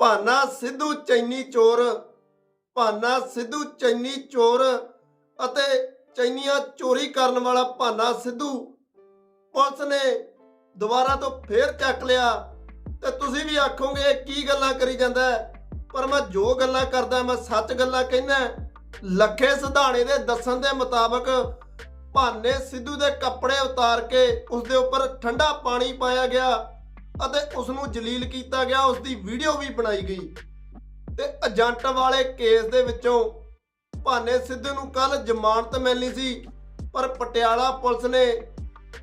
ਭਾਨਾ ਸਿੱਧੂ ਚੈਨੀ ਚੋਰ, ਭਾਨਾ ਸਿੱਧੂ ਚੈਨੀ ਚੋਰ ਅਤੇ ਚੈਨੀਆਂ ਚੋਰੀ ਕਰਨ ਵਾਲਾ ਭਾਨਾ ਸਿੱਧੂ। ਪੁਲਿਸ ਨੇ ਦੁਬਾਰਾ ਤੋਂ ਫੇਰ ਚੱਕ ਲਿਆ ਤੇ ਤੁਸੀਂ ਵੀ ਆਖੋਗੇ ਕੀ ਗੱਲਾਂ ਕਰੀ ਜਾਂਦਾ ਹੈ? ਪਰ ਮੈਂ ਜੋ ਗੱਲਾਂ ਕਰਦਾ, ਮੈਂ ਸੱਚ ਗੱਲਾਂ ਕਹਿੰਦਾ ਲੱਖੇ ਸਿਧਾਣੇ ਦੇ ਦੱਸਣ ਦੇ ਮੁਤਾਬਕ ਭਾਨੇ ਸਿੱਧੂ ਦੇ ਕੱਪੜੇ ਉਤਾਰ ਕੇ ਉਸ ਦੇ ਉੱਪਰ ਠੰਡਾ ਪਾਣੀ ਪਾਇਆ ਗਿਆ। ਅਤੇ ਉਸ ਨੂੰ ਜਲੀਲ ਕੀਤਾ ਗਿਆ ਉਸ ਦੀ ਵੀਡੀਓ ਵੀ ਬਣਾਈ ਗਈ। ਤੇ ਏਜੰਟ ਵਾਲੇ ਕੇਸ ਦੇ ਵਿੱਚੋਂ ਭਾਨੇ ਸਿੱਧੂ ਨੂੰ ਕੱਲ ਜ਼ਮਾਨਤ ਮਿਲਣੀ ਸੀ, ਪਰ ਪਟਿਆਲਾ ਪੁਲਿਸ ਨੇ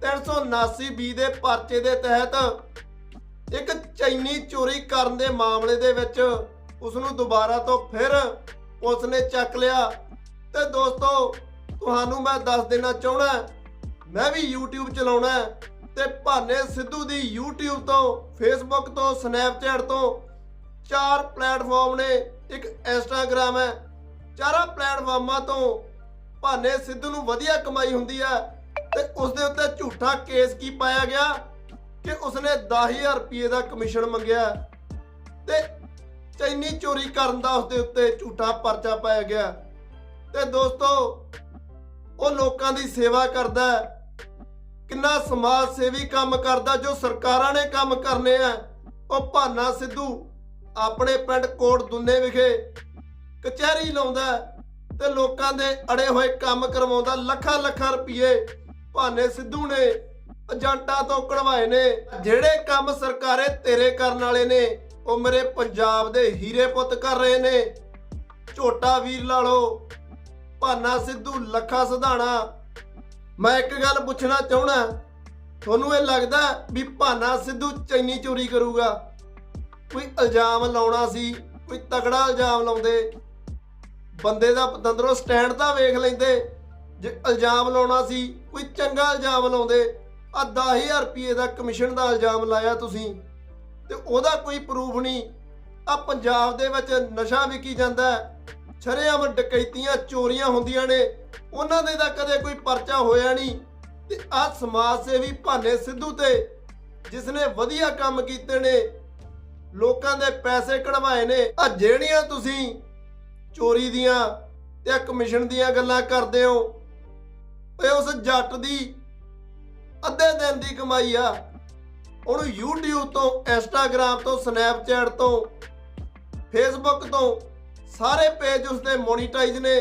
379 ਬੀ ਦੇ ਪਰਚੇ ਦੇ ਤਹਿਤ ਇੱਕ ਚੈਨੀ ਚੋਰੀ ਕਰਨ ਦੇ ਮਾਮਲੇ ਦੇ ਵਿੱਚ ਉਸ ਨੂੰ ਦੁਬਾਰਾ ਤੋਂ ਫਿਰ ਪੁਲਿਸ ਨੇ ਚੱਕ ਲਿਆ। ਤੇ ਦੋਸਤੋ, ਤੁਹਾਨੂੰ ਮੈਂ ਦੱਸ ਦੇਣਾ ਚਾਹਣਾ ਮੈਂ ਵੀ YouTube ਚਲਾਉਣਾ ਤੇ ਭਾਨੇ ਸਿੱਧੂ ਦੀ YouTube ਤੋਂ, Facebook ਤੋਂ, Snapchat ਤੋਂ ਚਾਰ ਪਲੇਟਫਾਰਮ ਨੇ। ਇੱਕ Instagram ਹੈ। ਚਾਰਾਂ ਪਲੇਟਫਾਰਮਾਂ ਤੋਂ ਭਾਨੇ ਸਿੱਧੂ ਨੂੰ ਵਧੀਆ ਕਮਾਈ ਹੁੰਦੀ ਹੈ ਤੇ ਉਸ ਦੇ ਉੱਤੇ ਝੂਠਾ ਕੇਸ ਕੀ ਪਾਇਆ ਗਿਆ? ਕਿ ਉਸਨੇ 10000 ਰੁਪਏ ਦਾ ਕਮਿਸ਼ਨ ਮੰਗਿਆ ਤੇ ਚੈਨੀ ਚੋਰੀ ਕਰਨ ਦਾ ਉਸਦੇ ਉੱਤੇ ਝੂਠਾ ਪਰਚਾ ਪਾਇਆ ਗਿਆ ਤੇ ਦੋਸਤੋ, ਉਹ ਲੋਕਾਂ ਦੀ ਸੇਵਾ ਕਰਦਾ ਹੈ। ਕਿੰਨਾ ਸਮਾਜ ਸੇਵੀ ਕੰਮ ਕਰਦਾ ਜੋ ਸਰਕਾਰਾਂ ਨੇ ਕੰਮ ਕਰਨੇ ਆ। ਉਹ ਭਾਨਾ ਸਿੱਧੂ ਆਪਣੇ ਪਿੰਡ ਕੋਟ ਦੁੰਨੇ ਵਿਖੇ ਕਚਹਿਰੀ ਲਾਉਂਦਾ ਤੇ ਲੋਕਾਂ ਦੇ ਅੜੇ ਹੋਏ ਕੰਮ ਕਰਵਾਉਂਦਾ। ਲੱਖਾਂ ਲੱਖਾਂ ਰੁਪਏ ਭਾਨੇ ਸਿੱਧੂ ਨੇ ਏਜੰਟਾਂ ਤੋਂ ਕਢਵਾਏ ਨੇ। ਜਿਹੜੇ ਕੰਮ ਸਰਕਾਰੇ ਤੇਰੇ ਕਰਨ ਵਾਲੇ ਨੇ, ਉਹ ਮੇਰੇ ਪੰਜਾਬ ਦੇ ਹੀਰੇ ਪੁੱਤ ਕਰ ਰਹੇ ਨੇ। ਝੋਟਾ ਵੀਰ ਲਾ ਲਓ। ਭਾਨਾ ਸਿੱਧੂ ਲੱਖਾ ਸਿਧਾਣਾ ਮੈਂ ਇੱਕ ਗੱਲ ਪੁੱਛਣਾ ਚਾਹਣਾ ਤੁਹਾਨੂੰ ਇਹ ਲੱਗਦਾ ਵੀ ਭਾਨਾ ਸਿੱਧੂ ਚੈਨੀ ਚੋਰੀ ਕਰੂਗਾ? ਕੋਈ ਇਲਜ਼ਾਮ ਲਾਉਣਾ ਸੀ, ਕੋਈ ਤਗੜਾ ਇਲਜ਼ਾਮ ਲਾਉਂਦੇ। ਬੰਦੇ ਦਾ ਪਤੰਦਰੋਂ ਸਟੈਂਡ ਤਾਂ ਵੇਖ ਲੈਂਦੇ। ਜੇ ਇਲਜ਼ਾਮ ਲਾਉਣਾ ਸੀ, ਕੋਈ ਚੰਗਾ ਇਲਜ਼ਾਮ ਲਾਉਂਦੇ। ਆ 10000 ਰੁਪਏ ਦਾ ਕਮਿਸ਼ਨ ਦਾ ਇਲਜ਼ਾਮ ਲਾਇਆ ਤੁਸੀਂ। ਤੇ ਉਹਦਾ ਕੋਈ ਪ੍ਰੂਫ ਨਹੀਂ। ਆ ਪੰਜਾਬ ਦੇ ਵਿੱਚ ਨਸ਼ਾ ਵਿਕੀ ਜਾਂਦਾ। ਛਰੇਆਮ ਡਕੈਤੀਆਂ, ਚੋਰੀਆਂ ਹੁੰਦੀਆਂ ਨੇ। ਉਹਨਾਂ ਦੇ ਤਾਂ ਕਦੇ ਕੋਈ ਪਰਚਾ ਹੋਇਆ ਨਹੀਂ। ਤੇ ਆ ਸਮਾਜ ਸੇਵੀ ਭਾਨੇ ਸਿੱਧੂ ਤੇ ਜਿਸ ਨੇ ਵਧੀਆ ਕੰਮ ਕੀਤੇ ਨੇ, ਲੋਕਾਂ ਦੇ ਪੈਸੇ ਕਢਵਾਏ ਨੇ। ਆ ਜਿਹੜੀਆਂ ਤੁਸੀਂ ਚੋਰੀ ਦੀਆਂ ਤੇ ਕਮਿਸ਼ਨ ਦੀਆਂ ਗੱਲਾਂ ਕਰਦੇ ਹੋ, ਇਹ ਉਸ ਜੱਟ ਦੀ ਅੱਧੇ ਦਿਨ ਦੀ ਕਮਾਈ ਆ। ਉਹਨੂੰ YouTube ਤੋਂ, Instagram ਤੋਂ, Snapchat ਤੋਂ, Facebook ਤੋਂ ਸਾਰੇ ਪੇਜ ਉਸਦੇ ਮੋਨੀਟਾਈਜ਼ ਨੇ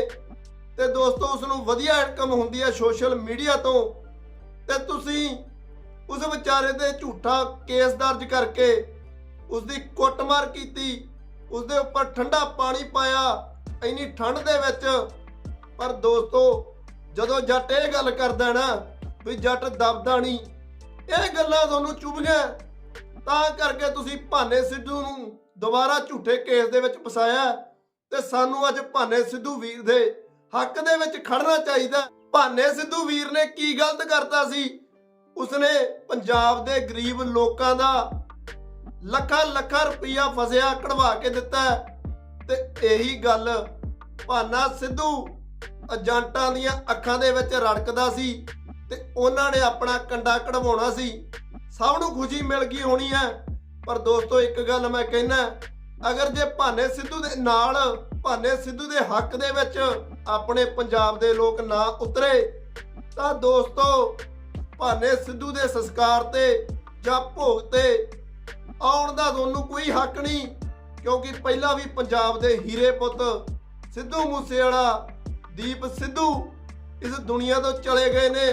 ਤੇ ਦੋਸਤੋ ਉਸ ਨੂੰ ਵਧੀਆ ਇਨਕਮ ਹੁੰਦੀ ਹੈ ਸੋਸ਼ਲ ਮੀਡੀਆ ਤੋਂ। ਤੇ ਤੁਸੀਂ ਉਸ ਵਿਚਾਰੇ ਤੇ ਝੂਠਾ ਕੇਸ ਦਰਜ ਕਰਕੇ ਉਸ ਦੀ ਕੁੱਟਮਾਰ ਕੀਤੀ ਉਸ ਦੇ ਉੱਪਰ ਠੰਡਾ ਪਾਣੀ ਪਾਇਆ, ਇੰਨੀ ਠੰਡ ਦੇ ਵਿੱਚ। ਪਰ ਦੋਸਤੋ ਜਦੋਂ ਜੱਟ ਇਹ ਗੱਲ ਕਰਦਾ ਨਾ ਵੀ ਜੱਟ ਦਬਦਾ ਨਹੀਂ, ਇਹ ਗੱਲਾਂ ਤੁਹਾਨੂੰ ਚੁਭੀਆਂ ਤਾਂ ਕਰਕੇ ਤੁਸੀਂ ਭਾਨੇ ਸਿੱਧੂ ਨੂੰ ਦੁਬਾਰਾ ਝੂਠੇ ਕੇਸ ਦੇ ਵਿੱਚ ਫਸਾਇਆ। ਤੇ ਸਾਨੂੰ ਅੱਜ ਭਾਨੇ ਸਿੱਧੂ ਵੀਰ ਦੇ ਹੱਕ ਦੇ ਵਿੱਚ ਖੜਨਾ ਚਾਹੀਦਾ। ਭਾਨੇ ਸਿੱਧੂ ਵੀਰ ਨੇ ਕੀ ਗਲਤ ਕਰਤਾ ਸੀ? ਉਸਨੇ ਪੰਜਾਬ ਦੇ ਗਰੀਬ ਲੋਕਾਂ ਦਾ ਲੱਖਾਂ ਲੱਖਾਂ ਰੁਪਈਆ ਫਸਿਆ, ਕਢਵਾ ਕੇ ਦਿੱਤਾ ਤੇ ਇਹੀ ਗੱਲ ਭਾਨਾ ਸਿੱਧੂ ਏਜੰਟਾਂ ਦੀਆਂ ਅੱਖਾਂ ਦੇ ਵਿੱਚ ਰੜਕਦਾ ਸੀ ਤੇ ਉਹਨਾਂ ਨੇ ਆਪਣਾ ਕੰਡਾ ਕਢਵਾਉਣਾ ਸੀ। ਸਭ ਨੂੰ ਖੁਸ਼ੀ ਮਿਲ ਗਈ ਹੋਣੀ ਹੈ। ਪਰ ਦੋਸਤੋ, ਇੱਕ ਗੱਲ ਮੈਂ ਕਹਿਣਾ ਅਗਰ ਜੇ ਭਾਨੇ ਸਿੱਧੂ ਦੇ ਨਾਲ, ਭਾਨੇ ਸਿੱਧੂ ਦੇ ਹੱਕ ਦੇ ਵਿੱਚ ਆਪਣੇ ਪੰਜਾਬ ਦੇ ਲੋਕ ਨਾ ਉਤਰੇ, ਤਾਂ ਦੋਸਤੋ, ਭਾਨੇ ਸਿੱਧੂ ਦੇ ਸੰਸਕਾਰ ਤੇ ਜਾਂ ਭੋਗ ਤੇ ਆਉਣ ਦਾ ਤੁਹਾਨੂੰ ਕੋਈ ਹੱਕ ਨਹੀਂ, ਕਿਉਂਕਿ ਪਹਿਲਾਂ ਵੀ ਪੰਜਾਬ ਦੇ ਹੀਰੇ ਪੁੱਤ ਸਿੱਧੂ ਮੂਸੇਵਾਲਾ, ਦੀਪ ਸਿੱਧੂ ਇਸ ਦੁਨੀਆ ਤੋਂ ਚਲੇ ਗਏ ਨੇ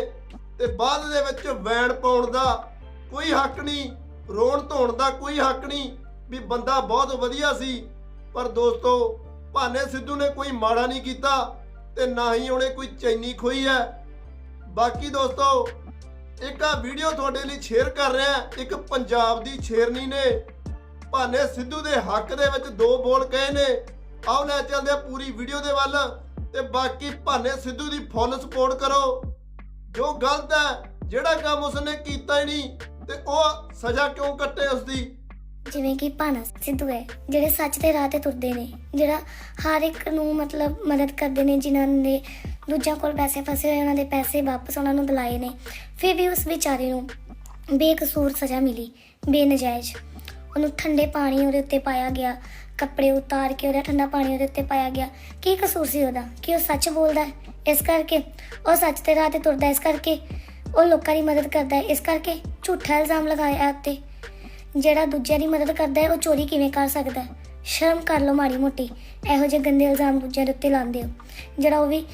ਤੇ ਬਾਅਦ ਦੇ ਵਿੱਚ ਵੈਣ ਪਾਉਣ ਦਾ ਕੋਈ ਹੱਕ ਨਹੀਂ, ਰੋਣ ਧੋਣ ਦਾ ਕੋਈ ਹੱਕ ਨਹੀਂ ਵੀ ਬੰਦਾ ਬਹੁਤ ਵਧੀਆ ਸੀ, ਪਰ ਦੋਸਤੋ, ਭਾਨੇ ਸਿੱਧੂ ਨੇ ਕੋਈ ਮਾੜਾ ਨਹੀਂ ਕੀਤਾ ਤੇ ਨਾ ਹੀ ਉਹਨੇ ਕੋਈ ਚੈਨੀ ਖੋਈ ਹੈ। ਬਾਕੀ ਦੋਸਤੋ, ਇੱਕ ਆ ਵੀਡੀਓ ਤੁਹਾਡੇ ਲਈ ਸ਼ੇਅਰ ਕਰ ਰਿਹਾ ਇੱਕ ਪੰਜਾਬ ਦੀ ਸ਼ੇਰਨੀ ਨੇ। ਭਾਨੇ ਸਿੱਧੂ ਦੇ ਹੱਕ ਦੇ ਵਿੱਚ ਦੋ ਬੋਲ ਕਹੇ ਨੇ। ਆਓ ਲੈ ਚੱਲਦੇ ਆ ਪੂਰੀ ਵੀਡੀਓ ਦੇ ਵੱਲ ਤੇ ਬਾਕੀ ਭਾਨੇ ਸਿੱਧੂ ਦੀ ਫੁੱਲ ਸਪੋਰਟ ਕਰੋ। ਜੋ ਗਲਤ ਹੈ, ਜਿਹੜਾ ਕੰਮ ਉਸਨੇ ਕੀਤਾ ਹੀ ਨਹੀਂ ਤੇ ਉਹ ਸਜ਼ਾ ਕਿਉਂ ਕੱਟੇ ਉਸਦੀ? ਜਿਵੇਂ ਕਿ ਭਾਨਾ ਸਿੱਧੂ ਹੈ, ਜਿਹੜੇ ਸੱਚ ਦੇ ਰਾਹ ਤੇ ਤੁਰਦੇ ਨੇ, ਜਿਹੜਾ ਹਰ ਇੱਕ ਨੂੰ ਮਤਲਬ ਮਦਦ ਕਰਦੇ ਨੇ, ਜਿਨ੍ਹਾਂ ਨੇ ਦੂਜਿਆਂ ਕੋਲ ਪੈਸੇ ਫਸੇ ਹੋਏ, ਉਹਨਾਂ ਦੇ ਪੈਸੇ ਵਾਪਸ ਉਹਨਾਂ ਨੂੰ ਦਿਲਾਏ ਨੇ, ਫਿਰ ਵੀ ਉਸ ਵਿਚਾਰੇ ਨੂੰ ਬੇਕਸੂਰ ਸਜ਼ਾ ਮਿਲੀ, ਬੇਨਜਾਇਜ਼। ਉਹਨੂੰ ਠੰਡੇ ਪਾਣੀ ਉਹਦੇ ਉੱਤੇ ਪਾਇਆ ਗਿਆ, ਕੱਪੜੇ ਉਤਾਰ ਕੇ ਉਹਦਾ ਠੰਡਾ ਪਾਣੀ ਉਹਦੇ ਉੱਤੇ ਪਾਇਆ ਗਿਆ। ਕੀ ਕਸੂਰ ਸੀ ਉਹਦਾ? ਕਿ ਉਹ ਸੱਚ ਬੋਲਦਾ ਇਸ ਕਰਕੇ? ਉਹ ਸੱਚ ਤੇ ਰਾਹ ਤੇ ਤੁਰਦਾ ਇਸ ਕਰਕੇ? ਉਹ ਲੋਕਾਂ ਦੀ ਮਦਦ ਕਰਦਾ ਇਸ ਕਰਕੇ? ਝੂਠਾ ਇਲਜ਼ਾਮ ਲਗਾਇਆ ਉੱਤੇ। ਜਿਹੜਾ ਦੂਜਿਆਂ ਦੀ ਮਦਦ ਕਰਦਾ ਹੈ, ਉਹ ਚੋਰੀ ਕਿਵੇਂ ਕਰ ਸਕਦਾ ਹੈ? ਸ਼ਰਮ ਕਰ ਲਓ ਮਾੜੀ ਮੋਟੀ। ਇਹੋ ਜਿਹੇ ਗੰਦੇ ਇਲਜ਼ਾਮ ਦੂਜਿਆਂ ਦੇ ਉੱਤੇ ਲਾਉਂਦੇ ਹੋ। ਜਿਹੜਾ ਉਹ ਵੀ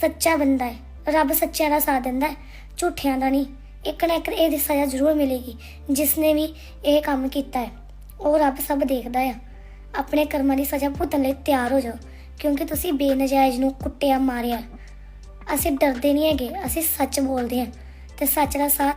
ਸੱਚਾ ਬੰਦਾ ਹੈ, ਰੱਬ ਸੱਚਿਆਂ ਦਾ ਸਾਥ ਦਿੰਦਾ ਹੈ, ਝੂਠਿਆਂ ਦਾ ਨਹੀਂ। ਇੱਕ ਨਾ ਇੱਕ ਇਹਦੀ ਸਜ਼ਾ ਜ਼ਰੂਰ ਮਿਲੇਗੀ ਜਿਸ ਨੇ ਵੀ ਇਹ ਕੰਮ ਕੀਤਾ ਹੈ। ਉਹ ਰੱਬ ਸਭ ਦੇਖਦਾ ਆ। ਆਪਣੇ ਕਰਮਾਂ ਦੀ ਸਜ਼ਾ ਭੁਗਤਣ ਲਈ ਤਿਆਰ ਹੋ ਜਾਓ, ਕਿਉਂਕਿ ਤੁਸੀਂ ਬੇਨਜਾਇਜ਼ ਨੂੰ ਕੁੱਟਿਆ, ਮਾਰਿਆ। ਅਸੀਂ ਡਰਦੇ ਨਹੀਂ ਹੈਗੇ, ਅਸੀਂ ਸੱਚ ਬੋਲਦੇ ਹਾਂ ਤੇ ਸੱਚ ਦਾ ਸਾਥ